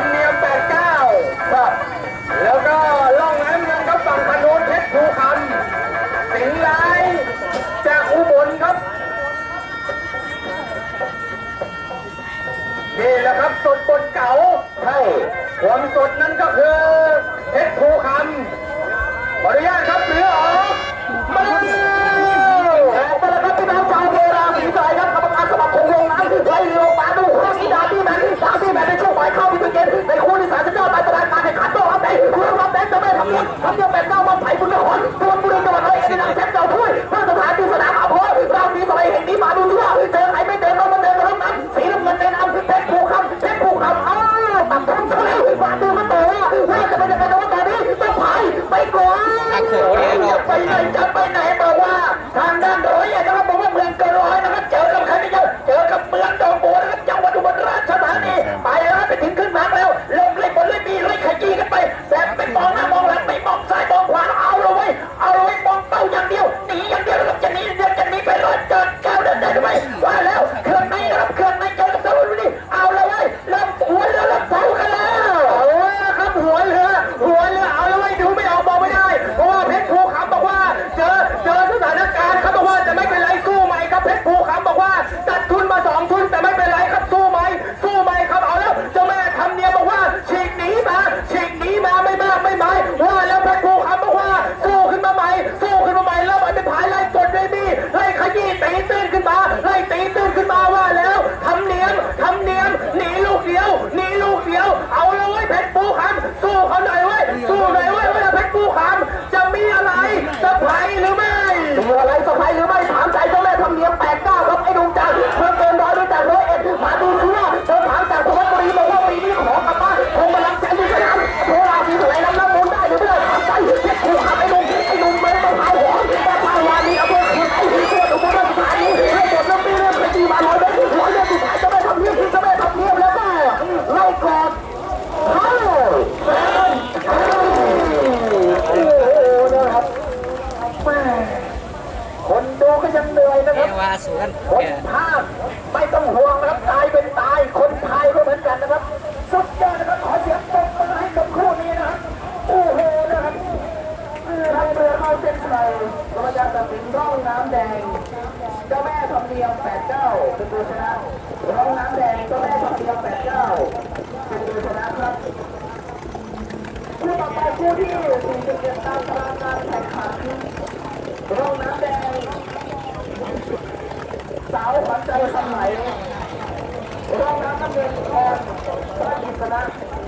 ำเนียมแปดเก้าครับ แล้วก็ล่องน้ำเงินครับฝั่งพนุนเพชรภูคำสิงห์ร้ายจากอุบลครับนี่แหละครับสดบนเก่าใช่ความสดนั้นก็คือเพชรภูคำขออนุญาตครับ ผมจะเป็นได้ วาสวนคนภาคไม่ต้องห่วงนะครับตายเป็นตายคนไทยก็เหมือนกันนะครับ สุดยอดนะครับขอเสียงตบมือให้กับคู่นี้นะครับโอ้โหนะครับคือทางเรือเข้าเส้นชัยประจาตัดสินร่องน้ำแดงเจ้าแม่ทำเนียม89เป็นตัวชนะร่องน้ำแดงเจ้าแม่ทำเนียม89เป็นตัวชนะครับคู่ต่อไปคู่ที่47ตามตารางการแข่งขันร่องน้ำแดงาวขวัญใจคันไหนร่องน้ำน้ำเงินทองพระกิษนะ